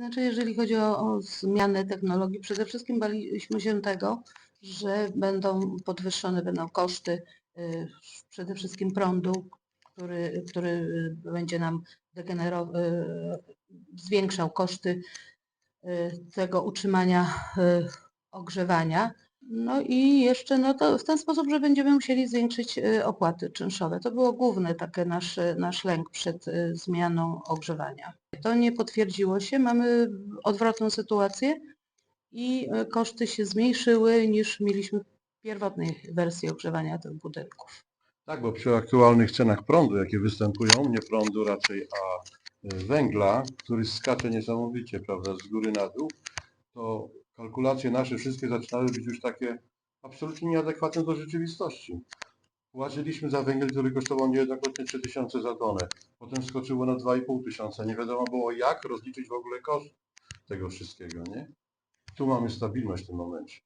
Znaczy, jeżeli chodzi o, o zmianę technologii, przede wszystkim baliśmy się tego, że będą podwyższone będą koszty y, przede wszystkim prądu, który, który y, będzie nam degenerował, zwiększał koszty y, tego utrzymania y, ogrzewania. No i jeszcze no to w ten sposób, że będziemy musieli zwiększyć y, opłaty czynszowe. To było główny taki nasz, nasz lęk przed y, zmianą ogrzewania. To nie potwierdziło się, mamy odwrotną sytuację i e, koszty się zmniejszyły niż mieliśmy w pierwotnej wersji ogrzewania tych budynków. Tak, bo przy aktualnych cenach prądu, jakie występują, nie prądu raczej, a y, węgla, który skacze niesamowicie, prawda, z góry na dół, to kalkulacje nasze wszystkie zaczynały być już takie absolutnie nieadekwatne do rzeczywistości. Płaciliśmy za węgiel, który kosztował niejednokrotnie 3000 za tonę. Potem skoczyło na 2,5 tysiąca. Nie wiadomo było jak rozliczyć w ogóle koszt tego wszystkiego, nie? Tu mamy stabilność w tym momencie.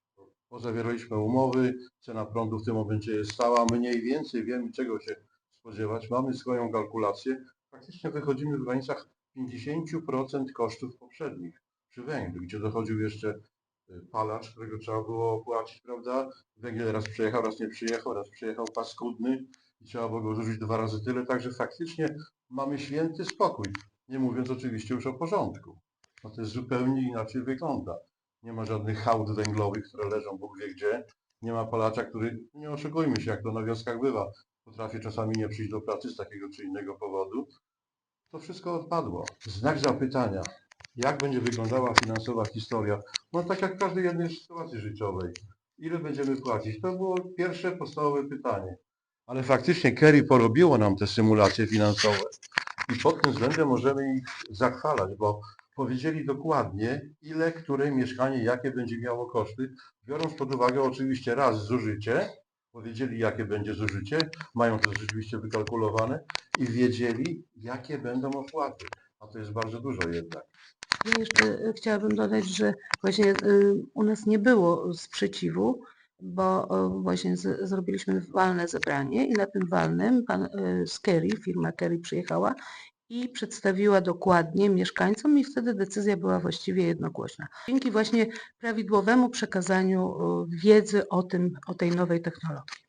Pozawieraliśmy umowy, cena prądu w tym momencie jest stała, mniej więcej wiemy czego się spodziewać, mamy swoją kalkulację. Faktycznie wychodzimy w granicach 50% kosztów poprzednich przy węglu, gdzie dochodził jeszcze palacz, którego trzeba było opłacić, prawda? Węgiel raz przyjechał, raz nie przyjechał, raz przyjechał paskudny i trzeba było go zużyć dwa razy tyle, także faktycznie mamy święty spokój. Nie mówiąc oczywiście już o porządku. No to jest zupełnie inaczej wygląda. Nie ma żadnych hałd węglowych, które leżą Bóg wie gdzie. Nie ma palacza, który, nie oszukujmy się, jak to na wioskach bywa, potrafi czasami nie przyjść do pracy z takiego czy innego powodu. To wszystko odpadło. Znak zapytania. Jak będzie wyglądała finansowa historia? No tak jak w każdej jednej sytuacji życiowej. Ile będziemy płacić? To było pierwsze podstawowe pytanie. Ale faktycznie Kerry porobiło nam te symulacje finansowe i pod tym względem możemy ich zachwalać, bo powiedzieli dokładnie, ile które mieszkanie, jakie będzie miało koszty, biorąc pod uwagę oczywiście raz zużycie, powiedzieli jakie będzie zużycie, mają to rzeczywiście wykalkulowane i wiedzieli, jakie będą opłaty. To jest bardzo dużo jednak. Ja jeszcze e, chciałabym dodać, że właśnie e, u nas nie było sprzeciwu, bo e, właśnie z, zrobiliśmy walne zebranie i na tym walnym pan z Kerry, firma Kerry przyjechała i przedstawiła dokładnie mieszkańcom i wtedy decyzja była właściwie jednogłośna. Dzięki właśnie prawidłowemu przekazaniu wiedzy o tym, o tej nowej technologii.